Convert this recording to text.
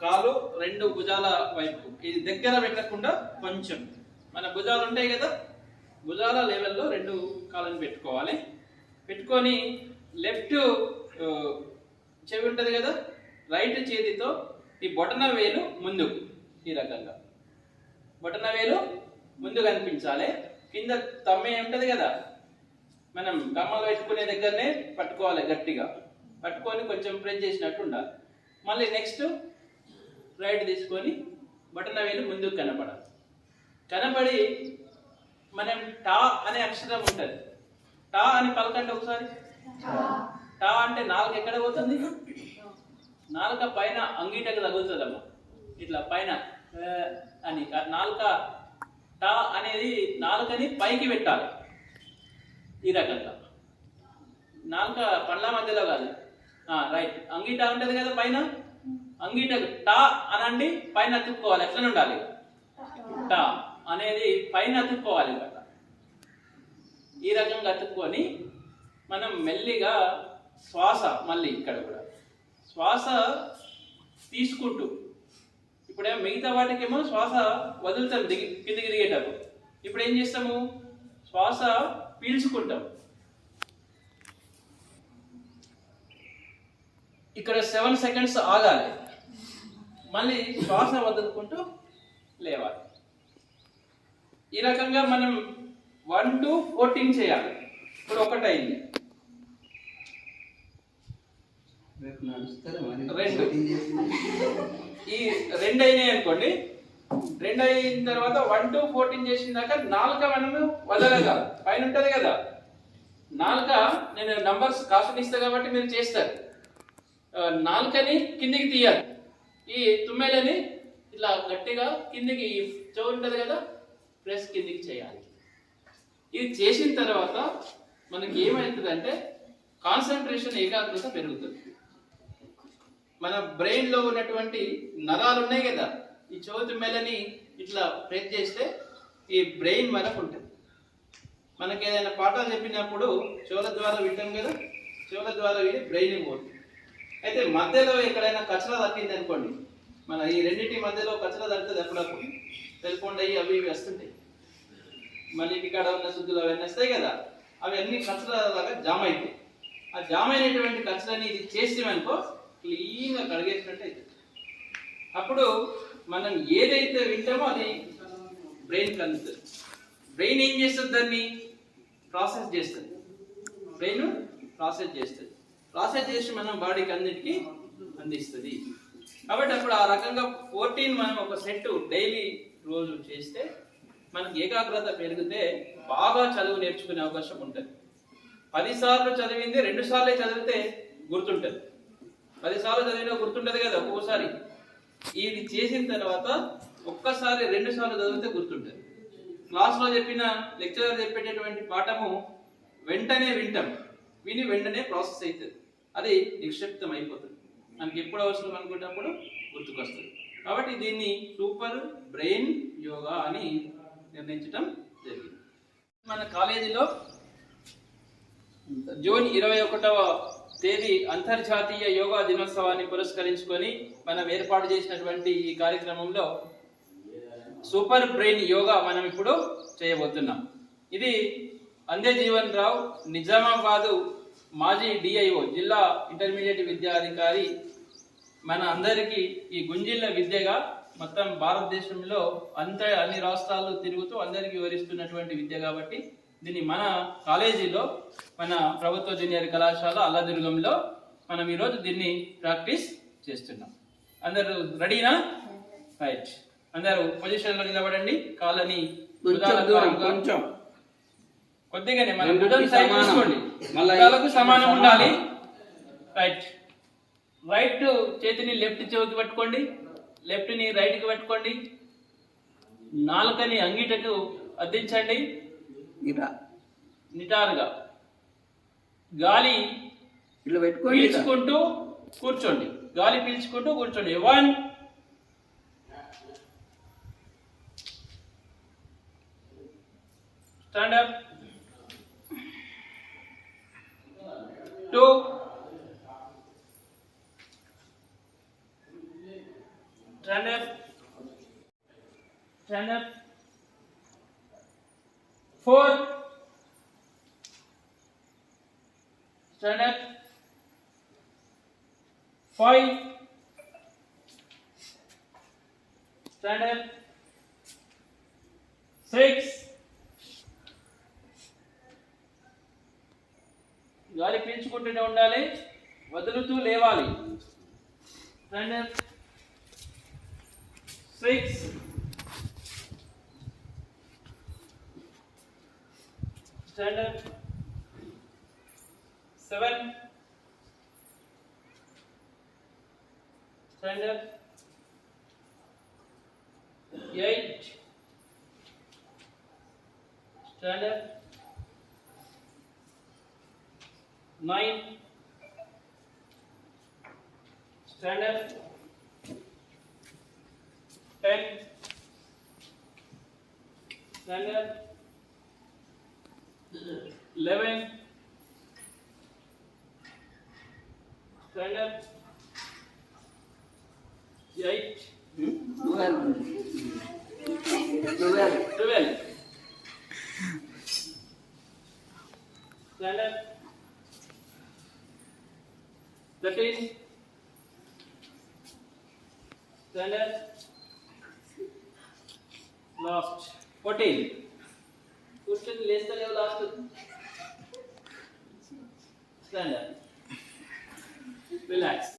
కాలు రెండు భుజాల వైపు. ఇది దగ్గర పెట్టకుండా కొంచెం. మన భుజాలు ఉంటాయి కదా? భుజాల లెవెల్లో రెండు కాళ్ళని పెట్టుకోవాలి. పెట్టుకొని లెఫ్ట్ చెవి ఉంటుంది కదా? రైట్ చేతితో ఈ బొటన వేలు ముందుకు ఈ రకంగా. బొటన వేలు ముందు కనిపించాలి. కింద తమ్మే ఉంటుంది కదా? మనం గమ్మలు పెట్టుకునే దగ్గరనే పట్టుకోవాలి గట్టిగా. పట్టుకొని కొంచెం ప్రెస్ చేసినట్టు ఉండాలి. మళ్ళీ నెక్స్ట్ రైట్ తీసుకొని బటన్ వేలు ముందుకు కనపడాలి. కనపడి మనం టా అనే అక్షరం ఉంటుంది. టా అని పలకండి ఒకసారి. టా అంటే నాలుగు ఎక్కడ పోతుంది? నాలుక పైన అంగీటకు తగులుతుందమ్మా. ఇట్లా పైన అని. నాలుక టా అనేది నాలుకని పైకి పెట్టాలి. ఈ రకంగా. నాలుక పండ్ల మధ్యలో కాదు. రైట్ అంగిట ఉంటుంది కదా పైన? అంగిట టా అనండి పైన అతుక్కోవాలి. ఎట్లా ఉండాలి? టా అనేది పైన అతుక్కోవాలి కదా ఈ రకంగా అతుక్కొని మనం మెల్లిగా శ్వాస మళ్ళీ ఇక్కడ కూడా. శ్వాస తీసుకుంటూ ఇప్పుడేమో మిగతా వాటికేమో శ్వాస వదులుతాం దిగి కిందికి దిగేటప్పుడు. ఇప్పుడు ఏం చేస్తాము? శ్వాస పీల్చుకుంటాం. ఇక్కడ సెవెన్ సెకండ్స్ ఆగాలి. మళ్ళీ శ్వాస వదులుకుంటూ లేవాలి. ఈ రకంగా మనం వన్ టు ఫోర్టీన్ చేయాలి. ఇప్పుడు ఒకటైంది? రెండు. ఈ రెండు అయినాయి అనుకోండి. రెండు అయిన తర్వాత వన్ టు ఫోర్టీన్ చేసిన దాకా నాలుక మనము వదలగా పైన ఉంటది కదా. నాలుక నేను నంబర్స్ కాస్ట్ ఇస్తా కాబట్టి మీరు చేస్తారు. నాలుకని కిందికి తీయాలి. ఈ తుమ్మెలని ఇట్లా గట్టిగా కిందికి చెవు ఉంటుంది కదా ప్రెస్ కిందికి చేయాలి. ఇది చేసిన తర్వాత మనకి ఏమవుతుందంటే కాన్సన్ట్రేషన్ ఏకాగ్రత పెరుగుతుంది. మన బ్రెయిన్లో ఉన్నటువంటి నరాలు ఉన్నాయి కదా ఈ చోతి మెలని ఇట్లా ప్రెస్ చేస్తే ఈ బ్రెయిన్ మనకు ఉంటుంది. మనకి ఏదైనా పాఠాలు చెప్పినప్పుడు చెవుల ద్వారా వింటాం కదా చెవుల ద్వారా విని బ్రెయిన్ పోతుంది. అయితే మధ్యలో ఎక్కడైనా కచరా తగ్గింది అనుకోండి మన ఈ రెండింటి మధ్యలో కచరా తగ్గుతుంది అప్పుడప్పుడు సెల్ఫోన్ అయ్యి అవి ఇవి వస్తుంటాయి. మళ్ళీ ఇక్కడ ఉన్న శుద్ధులు అవన్నీ వస్తాయి కదా అవి అన్ని కచరా లాగా జామ్ అవుతాయి ఆ జామ్ అయినటువంటి కచ్చలని ఇది చేసామనుకో క్లీన్గా కడిగేసినట్టు అవుతుంది అప్పుడు మనం ఏదైతే వింటామో అది బ్రెయిన్కి అందుతుంది బ్రెయిన్ ఏం చేస్తుంది దాన్ని? ప్రాసెస్ చేస్తుంది. బ్రెయిన్ ప్రాసెస్ చేస్తుంది. ప్రాసెస్ చేసి మనం బాడీకి అన్నిటికీ అందిస్తుంది. కాబట్టి అప్పుడు ఆ రకంగా ఫోర్టీన్ మనం ఒక సెట్ డైలీ రోజు చేస్తే మనకి ఏకాగ్రత పెరిగితే బాగా చదువు నేర్చుకునే అవకాశం ఉంటుంది. పదిసార్లు చదివింది రెండు సార్లే చదివితే గుర్తుంటుంది. పది సార్లు చదివినా గుర్తుంటుంది కదా ఒక్కోసారి. ఇది చేసిన తర్వాత ఒక్కసారి రెండు సార్లు చదివితే గుర్తుంటుంది. క్లాస్లో చెప్పిన లెక్చరర్ చెప్పేటటువంటి పాఠము వెంటనే వింటాం. విని వెంటనే ప్రాసెస్ అవుతుంది. అది నిక్షిప్తం అయిపోతుంది. మనకి ఎప్పుడు అవసరం అనుకున్నప్పుడు గుర్తుకొస్తుంది. కాబట్టి దీన్ని సూపర్ బ్రెయిన్ యోగా అని నిర్ణయించడం జరిగింది. మన కాలేజీలో జూన్ ఇరవై ఒకటవ తేదీ అంతర్జాతీయ యోగా దినోత్సవాన్ని పురస్కరించుకొని మనం ఏర్పాటు చేసినటువంటి ఈ కార్యక్రమంలో సూపర్ బ్రెయిన్ యోగా మనం ఇప్పుడు చేయబోతున్నాం. ఇది అందే జీవన్ రావు నిజామాబాదు మాజీ డిఐఓ జిల్లా ఇంటర్మీడియట్ విద్యాధికారి మన అందరికీ ఈ గుంజిళ్ళ విద్యగా మొత్తం భారతదేశంలో అంత అన్ని రాష్ట్రాల్లో తిరుగుతూ అందరికీ వివరిస్తున్నటువంటి విద్య కాబట్టి దీన్ని మన కాలేజీలో మన ప్రభుత్వ జూనియర్ కళాశాల అల్లాదుర్గంలో మనం ఈరోజు దీన్ని ప్రాక్టీస్ చేస్తున్నాం. అందరూ రెడీనా? రైట్. అందరూ పొజిషన్లో నిలబడండి. కాళ్ళని కొంచెం కొద్దిగానే మన సమానం. ఉండాలి. రైట్. రైట్ చేతిని లెఫ్ట్ చెవికి పట్టుకోండి లెఫ్ట్ని రైట్కి పట్టుకోండి నాలుకని అంగిటకు అద్దించండి. నిటారుగా. గాలి ఇట్లా పెట్టుకోండి ఇలా. పీల్చుకుంటూ కూర్చోండి. గాలి పీల్చుకుంటూ కూర్చోండి. One stand up two Stand up. Stand up. Four. Stand up. Five. Stand up. Six. గాలి పీల్చుకుంటూనే ఉండాలి వదులుతూ లేవాలి stand up six standard 7 standard 8 standard 9 standard 10 standard 11 stand up 8 12 12 stand up 13 stand up last. 14 కూర్చొని లేస్తలేవు లాస్ట్. రిలాక్స్